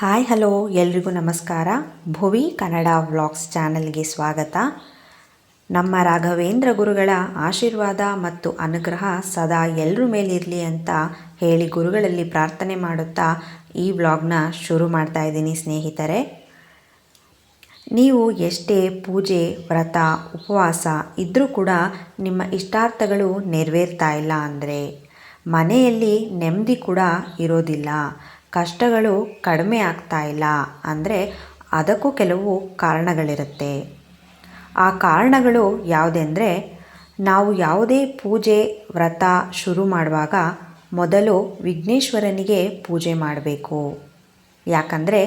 Hi, hello, ಎಲ್ರಿಗೂ ನಮಸ್ಕಾರ. ಭುವಿ Kannada vlogs ಚಾನಲ್ಗೆ ಸ್ವಾಗತ. ನಮ್ಮ ರಾಘವೇಂದ್ರ ಗುರುಗಳ ಆಶೀರ್ವಾದ ಮತ್ತು ಅನುಗ್ರಹ ಸದಾ ಎಲ್ಲರ ಮೇಲಿರಲಿ ಅಂತ ಹೇಳಿ ಗುರುಗಳಲ್ಲಿ ಪ್ರಾರ್ಥನೆ ಮಾಡುತ್ತಾ ಈ ವ್ಲಾಗ್ನ ಶುರು ಮಾಡ್ತಾ ಇದ್ದೀನಿ ಸ್ನೇಹಿತರೆ. ನೀವು ಎಷ್ಟೇ ಪೂಜೆ, ವ್ರತ, ಉಪವಾಸ ಇದ್ದರೂ ಕೂಡ ನಿಮ್ಮ ಇಷ್ಟಾರ್ಥಗಳು ನೆರವೇರ್ತಾ ಇಲ್ಲ ಅಂದರೆ ಮನೆಯಲ್ಲಿ ನೆಮ್ಮದಿ ಕೂಡ ಇರೋದಿಲ್ಲ. ಕಷ್ಟಗಳು ಕಡಿಮೆ ಆಗ್ತಾ ಇಲ್ಲ ಅಂದರೆ ಅದಕ್ಕೂ ಕೆಲವು ಕಾರಣಗಳಿರುತ್ತೆ. ಆ ಕಾರಣಗಳು ಯಾವುದೆಂದರೆ ನಾವು ಯಾವುದೇ ಪೂಜೆ, ವ್ರತ ಶುರು ಮಾಡುವಾಗ ಮೊದಲು ವಿಘ್ನೇಶ್ವರನಿಗೆ ಪೂಜೆ ಮಾಡಬೇಕು. ಯಾಕಂದರೆ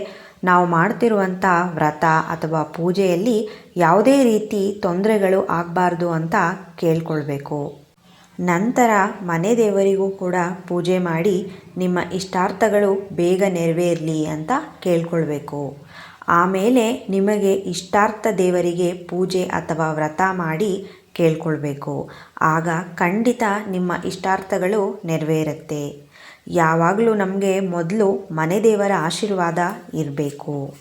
ನಾವು ಮಾಡ್ತಿರುವಂಥ ವ್ರತ ಅಥವಾ ಪೂಜೆಯಲ್ಲಿ ಯಾವುದೇ ರೀತಿ ತೊಂದರೆಗಳು ಆಗಬಾರ್ದು ಅಂತ ಕೇಳ್ಕೊಳ್ಬೇಕು. ನಂತರ ಮನೆ ದೇವರಿಗೂ ಕೂಡ ಪೂಜೆ ಮಾಡಿ ನಿಮ್ಮ ಇಷ್ಟಾರ್ಥಗಳು ಬೇಗ ನೆರವೇರಲಿ ಅಂತ ಕೇಳ್ಕೊಳ್ಬೇಕು. ಆಮೇಲೆ ನಿಮಗೆ ಇಷ್ಟಾರ್ಥ ದೇವರಿಗೆ ಪೂಜೆ ಅಥವಾ ವ್ರತ ಮಾಡಿ ಕೇಳ್ಕೊಳ್ಬೇಕು. ಆಗ ಖಂಡಿತ ನಿಮ್ಮ ಇಷ್ಟಾರ್ಥಗಳು ನೆರವೇರುತ್ತೆ. ಯಾವಾಗಲೂ ನಮಗೆ ಮೊದಲು ಮನೆ ದೇವರ ಆಶೀರ್ವಾದ ಇರಬೇಕು.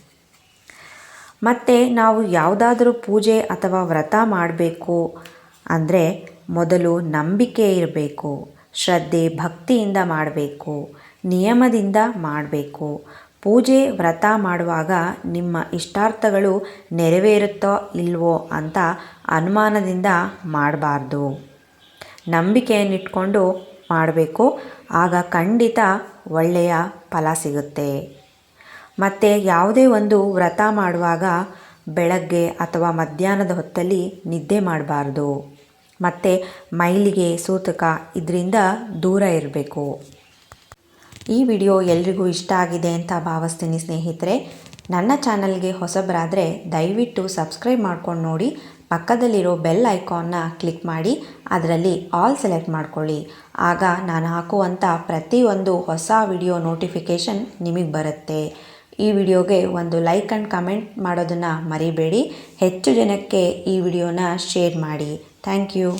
ಮತ್ತು ನಾವು ಯಾವುದಾದ್ರೂ ಪೂಜೆ ಅಥವಾ ವ್ರತ ಮಾಡಬೇಕು ಅಂದರೆ ಮೊದಲು ನಂಬಿಕೆ ಇರಬೇಕು, ಶ್ರದ್ಧೆ ಭಕ್ತಿಯಿಂದ ಮಾಡಬೇಕು, ನಿಯಮದಿಂದ ಮಾಡಬೇಕು. ಪೂಜೆ ವ್ರತ ಮಾಡುವಾಗ ನಿಮ್ಮ ಇಷ್ಟಾರ್ಥಗಳು ನೆರವೇರುತ್ತೋ ಇಲ್ವೋ ಅಂತ ಅನುಮಾನದಿಂದ ಮಾಡಬಾರ್ದು. ನಂಬಿಕೆಯನ್ನಿಟ್ಕೊಂಡು ಮಾಡಬೇಕು, ಆಗ ಖಂಡಿತ ಒಳ್ಳೆಯ ಫಲ ಸಿಗುತ್ತೆ. ಮತ್ತು ಯಾವುದೇ ಒಂದು ವ್ರತ ಮಾಡುವಾಗ ಬೆಳಗ್ಗೆ ಅಥವಾ ಮಧ್ಯಾಹ್ನದ ಹೊತ್ತಲ್ಲಿ ನಿದ್ದೆ ಮಾಡಬಾರ್ದು. ಮತ್ತು ಮೈಲಿಗೆ ಸೂತಕ ಇದರಿಂದ ದೂರ ಇರಬೇಕು. ಈ ವಿಡಿಯೋ ಎಲ್ರಿಗೂ ಇಷ್ಟ ಆಗಿದೆ ಅಂತ ಭಾವಿಸ್ತೀನಿ ಸ್ನೇಹಿತರೆ. ನನ್ನ ಚಾನಲ್ಗೆ ಹೊಸಬರಾದರೆ ದಯವಿಟ್ಟು ಸಬ್ಸ್ಕ್ರೈಬ್ ಮಾಡ್ಕೊಂಡು ನೋಡಿ. ಪಕ್ಕದಲ್ಲಿರೋ ಬೆಲ್ ಐಕಾನ್ನ ಕ್ಲಿಕ್ ಮಾಡಿ. ಅದರಲ್ಲಿ ಆಲ್ ಸೆಲೆಕ್ಟ್ ಮಾಡ್ಕೊಳ್ಳಿ. ಆಗ ನಾನು ಹಾಕುವಂಥ ಪ್ರತಿಯೊಂದು ಹೊಸ ವಿಡಿಯೋ ನೋಟಿಫಿಕೇಷನ್ ನಿಮಗೆ ಬರುತ್ತೆ. ಈ ವಿಡಿಯೋಗೆ ಒಂದು ಲೈಕ್ ಆ್ಯಂಡ್ ಕಮೆಂಟ್ ಮಾಡೋದನ್ನು ಮರಿಬೇಡಿ. ಹೆಚ್ಚು ಜನಕ್ಕೆ ಈ ವಿಡಿಯೋನ ಶೇರ್ ಮಾಡಿ. Thank you